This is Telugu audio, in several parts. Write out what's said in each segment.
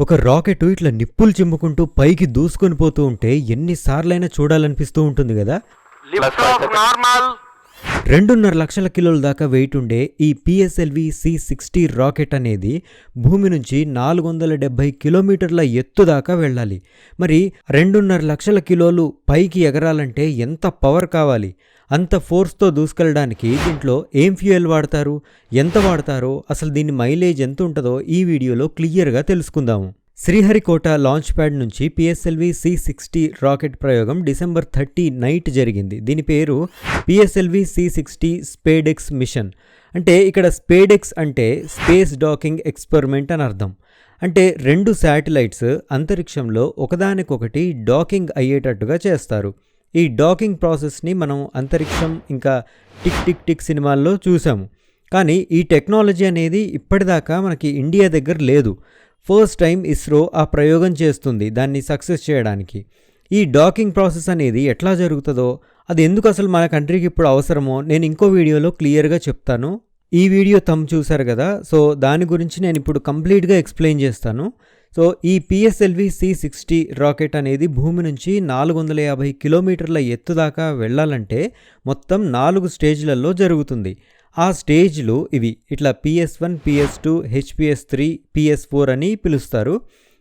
ఒక రాకెట్ ఇట్లా నిప్పులు చిమ్ముకుంటూ పైకి దూసుకొని పోతూ ఉంటే ఎన్నిసార్లైనా చూడాలనిపిస్తూ ఉంటుంది కదా నార్మల్. రెండున్నర లక్షల కిలోల దాకా వెయిట్ ఉండే ఈ పిఎస్ఎల్వి సి సిక్స్టీ రాకెట్ అనేది భూమి నుంచి నాలుగు వందల డెబ్బై కిలోమీటర్ల ఎత్తు దాకా వెళ్ళాలి. మరి రెండున్నర లక్షల కిలోలు పైకి ఎగరాలంటే ఎంత పవర్ కావాలి? అంత ఫోర్స్తో దూసుకెళ్ళడానికి దీంట్లో ఏం ఫ్యూయల్ వాడతారు? ఎంత వాడతారో? అసలు దీని మైలేజ్ ఎంత ఉంటుందో ఈ వీడియోలో క్లియర్గా తెలుసుకుందాము. శ్రీహరికోట లాంచ్ ప్యాడ్ నుంచి పిఎస్ఎల్వి సి సిక్స్టీ రాకెట్ ప్రయోగం డిసెంబర్ థర్టీ నైట్ జరిగింది. దీని పేరు PSLV C sixty SpaDeX mission. అంటే ఇక్కడ స్పేడెక్స్ అంటే స్పేస్ డాకింగ్ ఎక్స్పెరిమెంట్ అని అర్థం. అంటే రెండు శాటిలైట్స్ అంతరిక్షంలో ఒకదానికొకటి డాకింగ్ అయ్యేటట్టుగా చేస్తారు. ఈ డాకింగ్ ప్రాసెస్ని మనం అంతరిక్షం ఇంకా టిక్ టిక్ టిక్ సినిమాల్లో చూసాము. కానీ ఈ టెక్నాలజీ అనేది ఇప్పటిదాకా మనకి ఇండియా దగ్గర లేదు. ఫస్ట్ టైం ఇస్రో ఆ ప్రయోగం చేస్తుంది దాన్ని సక్సెస్ చేయడానికి. ఈ డాకింగ్ ప్రాసెస్ అనేది ఎట్లా జరుగుతుందో అది ఎందుకు అసలు మన కంట్రీకి ఇప్పుడు అవసరమో నేను ఇంకో వీడియోలో క్లియర్గా చెప్తాను. ఈ వీడియో తమ్ చూశారు కదా సో దాని గురించి నేను ఇప్పుడు కంప్లీట్గా ఎక్స్ప్లెయిన్ చేస్తాను. సో ఈ పిఎస్ఎల్వి సి సిక్స్టీ రాకెట్ అనేది భూమి నుంచి నాలుగు వందల యాభై కిలోమీటర్ల ఎత్తు దాకా వెళ్ళాలంటే మొత్తం నాలుగు స్టేజ్లలో జరుగుతుంది. ఆ స్టేజ్లు ఇవి ఇట్లా PS one PS two HPS three PS four అని పిలుస్తారు.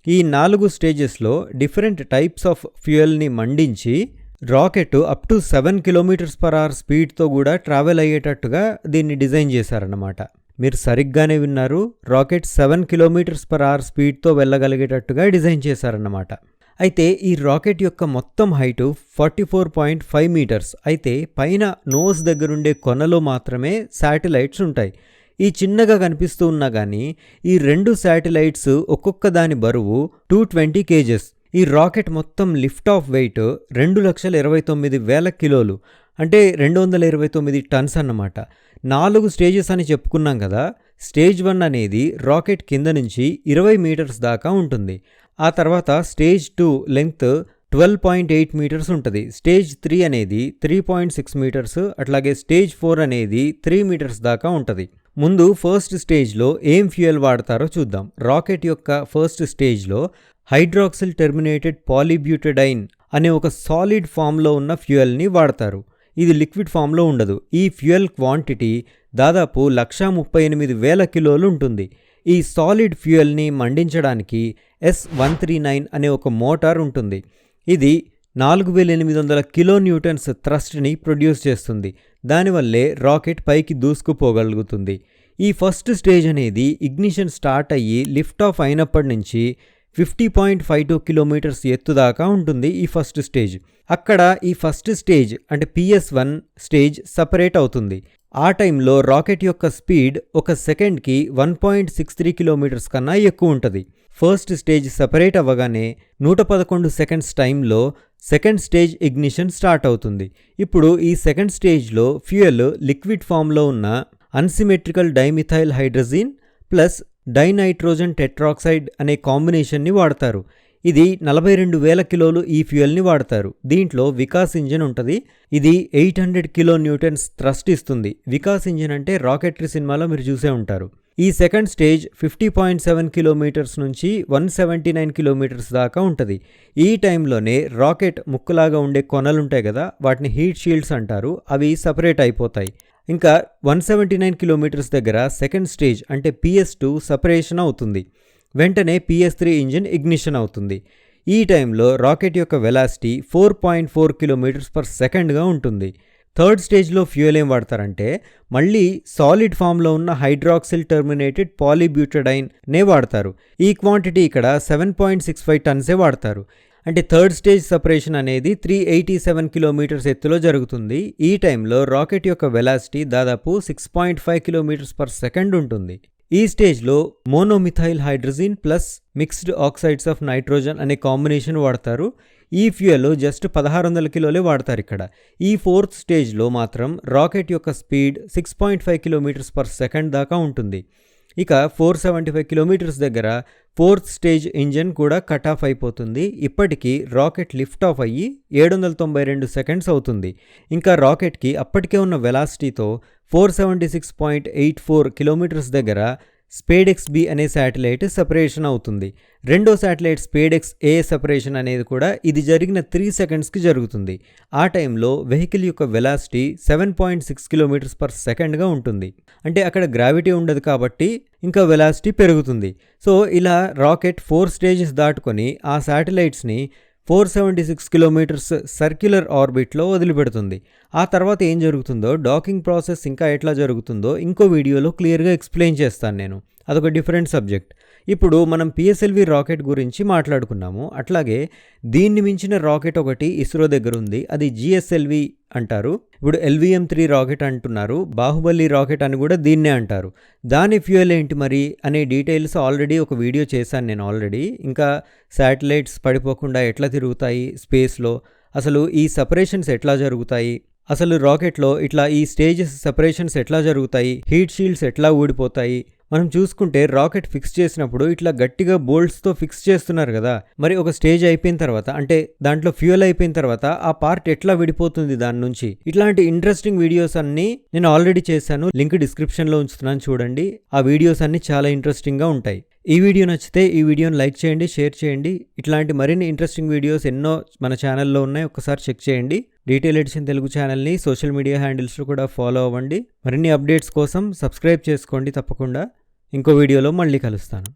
ఈ నాలుగు స్టేజెస్లో డిఫరెంట్ టైప్స్ ఆఫ్ ఫ్యూయల్ని మండించి rocket up to seven kilometres per hour స్పీడ్తో కూడా ట్రావెల్ అయ్యేటట్టుగా దీన్ని డిజైన్ చేశారన్నమాట. మీరు సరిగ్గానే విన్నారు rocket seven kilometres per hour స్పీడ్తో వెళ్ళగలిగేటట్టుగా డిజైన్ చేశారన్నమాట. అయితే ఈ రాకెట్ యొక్క మొత్తం height forty four point five metres. అయితే పైన నోస్ దగ్గరుండే కొనలో మాత్రమే శాటిలైట్స్ ఉంటాయి. ఈ చిన్నగా కనిపిస్తూ ఉన్నా కానీ ఈ రెండు శాటిలైట్స్ ఒక్కొక్క దాని బరువు టూ ట్వంటీ కేజెస్. ఈ రాకెట్ మొత్తం లిఫ్ట్ ఆఫ్ వెయిట్ రెండు లక్షల ఇరవై తొమ్మిది వేల కిలోలు. అంటే రెండు వందల ఇరవై తొమ్మిది టన్స్ అన్నమాట. నాలుగు స్టేజెస్ అని చెప్పుకున్నాం కదా స్టేజ్ వన్ అనేది రాకెట్ కింద నుంచి ఇరవై మీటర్స్ దాకా ఉంటుంది. ఆ తర్వాత stage two length twelve point eight metres ఉంటుంది. స్టేజ్ త్రీ అనేది త్రీ పాయింట్ సిక్స్ మీటర్స్ అట్లాగే స్టేజ్ ఫోర్ అనేది త్రీ మీటర్స్ దాకా ఉంటుంది. ముందు ఫస్ట్ స్టేజ్లో ఏం ఫ్యూయల్ వాడతారో చూద్దాం. రాకెట్ యొక్క ఫస్ట్ స్టేజ్లో హైడ్రాక్సిల్ టెర్మినేటెడ్ పాలిబ్యూటడైన్ అనే ఒక సాలిడ్ ఫామ్లో ఉన్న ఫ్యూయల్ని వాడతారు. ఇది లిక్విడ్ ఫామ్లో ఉండదు. ఈ ఫ్యూయల్ క్వాంటిటీ దాదాపు లక్షా ముప్పై ఎనిమిది వేల కిలోలు ఉంటుంది. ఈ సాలిడ్ ఫ్యూయల్ని మండించడానికి ఎస్ వన్ త్రీ నైన్ అనే ఒక మోటార్ ఉంటుంది. ఇది నాలుగు వేల ఎనిమిది వందల కిలో న్యూటన్స్ థ్రస్ట్ని ప్రొడ్యూస్ చేస్తుంది. దానివల్లే రాకెట్ పైకి దూసుకుపోగలుగుతుంది. ఈ ఫస్ట్ స్టేజ్ అనేది ఇగ్నిషన్ స్టార్ట్ అయ్యి లిఫ్ట్ ఆఫ్ అయినప్పటి నుంచి fifty point five two kilometres ఎత్తు దాకా ఉంటుంది ఈ ఫస్ట్ స్టేజ్. అక్కడ ఈ ఫస్ట్ స్టేజ్ అంటే పిఎస్ వన్ స్టేజ్ సపరేట్ అవుతుంది. ఆ టైంలో రాకెట్ యొక్క స్పీడ్ ఒక సెకండ్కి one point six three kilometres కన్నా ఎక్కువ ఉంటుంది. ఫస్ట్ స్టేజ్ సెపరేట్ అవ్వగానే నూట పదకొండు సెకండ్స్ టైంలో సెకండ్ స్టేజ్ ఇగ్నిషన్ స్టార్ట్ అవుతుంది. ఇప్పుడు ఈ సెకండ్ స్టేజ్లో ఫ్యూయల్ లిక్విడ్ ఫామ్లో ఉన్న unsymmetrical dimethyl hydrazine plus dinitrogen tetroxide అనే కాంబినేషన్ని వాడతారు. ఇది నలభై రెండు వేల కిలోలు ఈ ఫ్యూయల్ని వాడతారు. దీంట్లో వికాస్ ఇంజిన్ ఉంటుంది. ఇది eight hundred kilo newtons thrust ఇస్తుంది. వికాస్ ఇంజిన్ అంటే రాకెట్రీ సినిమాలో మీరు చూసే ఉంటారు. ఈ second stage fifty point seven kilometres నుంచి వన్ సెవెంటీ నైన్ కిలోమీటర్స్ దాకా ఉంటుంది. ఈ టైంలోనే రాకెట్ ముక్కులాగా ఉండే కొనలుంటాయి కదా వాటిని హీట్ షీల్డ్స్ అంటారు. అవి సపరేట్ అయిపోతాయి. ఇంకా వన్ సెవెంటీ నైన్ కిలోమీటర్స్ దగ్గర సెకండ్ స్టేజ్ అంటే పిఎస్ టూ సపరేషన్ అవుతుంది. వెంటనే పిఎస్ త్రీ ఇంజిన్ ఇగ్నిషన్ అవుతుంది. ఈ టైంలో రాకెట్ యొక్క velocity four point four kilometres per సెకండ్గా ఉంటుంది. థర్డ్ స్టేజ్లో ఫ్యూయల్ ఏం వాడతారంటే మళ్ళీ సాలిడ్ ఫామ్లో ఉన్న హైడ్రాక్సిల్ టర్మినేటెడ్ పాలీబ్యూటడైన్ నే వాడతారు. ఈ క్వాంటిటీ ఇక్కడ సెవెన్ పాయింట్ సిక్స్ ఫైవ్ టన్సే వాడతారు. అంటే థర్డ్ స్టేజ్ సపరేషన్ అనేది త్రీ ఎయిటీ సెవెన్ కిలోమీటర్స్ ఎత్తులో జరుగుతుంది. ఈ టైంలో రాకెట్ యొక్క వెలాసిటీ దాదాపు six point five kilometres per second ఉంటుంది. ఈ స్టేజ్లో monomethyl hydrazine plus mixed oxides of nitrogen అనే కాంబినేషన్ వాడతారు. ఈ ఫ్యూయల్ జస్ట్ పదహారు వందల కిలోలే వాడతారు ఇక్కడ. ఈ ఫోర్త్ స్టేజ్లో మాత్రం రాకెట్ యొక్క speed six point five kilometres per second దాకా ఉంటుంది. ఇక ఫోర్ సెవెంటీ ఫైవ్ కిలోమీటర్స్ దగ్గర ఫోర్త్ స్టేజ్ ఇంజన్ కూడా కట్ ఆఫ్ అయిపోతుంది. ఇప్పటికీ రాకెట్ లిఫ్ట్ ఆఫ్ అయ్యి ఏడు వందల తొంభై రెండు సెకండ్స్ అవుతుంది. ఇంకా రాకెట్కి అప్పటికే ఉన్న వెలాసిటీతో four seventy six point eight four kilometres దగ్గర స్పేడెక్స్ బి అనే శాటిలైట్ సపరేషన్ అవుతుంది. రెండో శాటిలైట్ స్పేడెక్స్ ఏ సెపరేషన్ అనేది కూడా ఇది జరిగిన త్రీ సెకండ్స్కి జరుగుతుంది. ఆ టైంలో వెహికల్ యొక్క velocity seven point six kilometres per సెకండ్గా ఉంటుంది. అంటే అక్కడ గ్రావిటీ ఉండదు కాబట్టి ఇంకా వెలాసిటీ పెరుగుతుంది. సో ఇలా రాకెట్ ఫోర్ స్టేజెస్ దాటుకొని ఆ శాటిలైట్స్ని four seventy six kilometres circular ఆర్బిట్లో వదిలిపెడుతుంది. ఆ తర్వాత ఏం జరుగుతుందో డాకింగ్ ప్రాసెస్ ఇంకా ఎట్లా జరుగుతుందో ఇంకో వీడియోలో క్లియర్గా ఎక్స్ప్లెయిన్ చేస్తాను నేను. అదొక డిఫరెంట్ సబ్జెక్ట్. ఇప్పుడు మనం పిఎస్ఎల్వి రాకెట్ గురించి మాట్లాడుకున్నాము. అట్లాగే దీన్ని మించిన రాకెట్ ఒకటి ఇస్రో దగ్గర ఉంది. అది జిఎస్ఎల్వి అంటారు. ఇప్పుడు ఎల్విఎం త్రీ రాకెట్ అంటున్నారు. బాహుబలి రాకెట్ అని కూడా దీన్నే అంటారు. దాని ఫ్యూయల్ ఏంటి మరి అనే డీటెయిల్స్ ఆల్రెడీ ఒక వీడియో చేశాను నేను ఆల్రెడీ. ఇంకా శాటిలైట్స్ పడిపోకుండా ఎట్లా తిరుగుతాయి స్పేస్లో? అసలు ఈ సపరేషన్స్ ఎట్లా జరుగుతాయి? అసలు రాకెట్లో ఇట్లా ఈ స్టేజెస్ సెపరేషన్స్ ఎట్లా జరుగుతాయి? హీట్ షీల్డ్స్ ఎట్లా ఊడిపోతాయి? మనం చూసుకుంటే రాకెట్ ఫిక్స్ చేసినప్పుడు ఇట్లా గట్టిగా బోల్ట్స్తో ఫిక్స్ చేస్తున్నారు కదా. మరి ఒక స్టేజ్ అయిపోయిన తర్వాత అంటే దాంట్లో ఫ్యూయల్ అయిపోయిన తర్వాత ఆ పార్ట్ ఎట్లా విడిపోతుంది దాని నుంచి? ఇట్లాంటి ఇంట్రెస్టింగ్ వీడియోస్ అన్ని నేను ఆల్రెడీ చేశాను. లింక్ డిస్క్రిప్షన్లో ఉంచుతున్నాను చూడండి. ఆ వీడియోస్ అన్ని చాలా ఇంట్రెస్టింగ్గా ఉంటాయి. ఈ వీడియో నచ్చితే ఈ వీడియోని లైక్ చేయండి షేర్ చేయండి. ఇట్లాంటి మరిన్ని ఇంట్రెస్టింగ్ వీడియోస్ ఎన్నో మన ఛానల్లో ఉన్నాయి. ఒకసారి చెక్ చేయండి. డీటెయిల్ ఎడిషన్ తెలుగు ఛానల్ని సోషల్ మీడియా హ్యాండిల్స్లో కూడా ఫాలో అవ్వండి. మరిన్ని అప్డేట్స్ కోసం సబ్స్క్రైబ్ చేసుకోండి తప్పకుండా. ఇంకో వీడియోలో మళ్ళీ కలుస్తాను.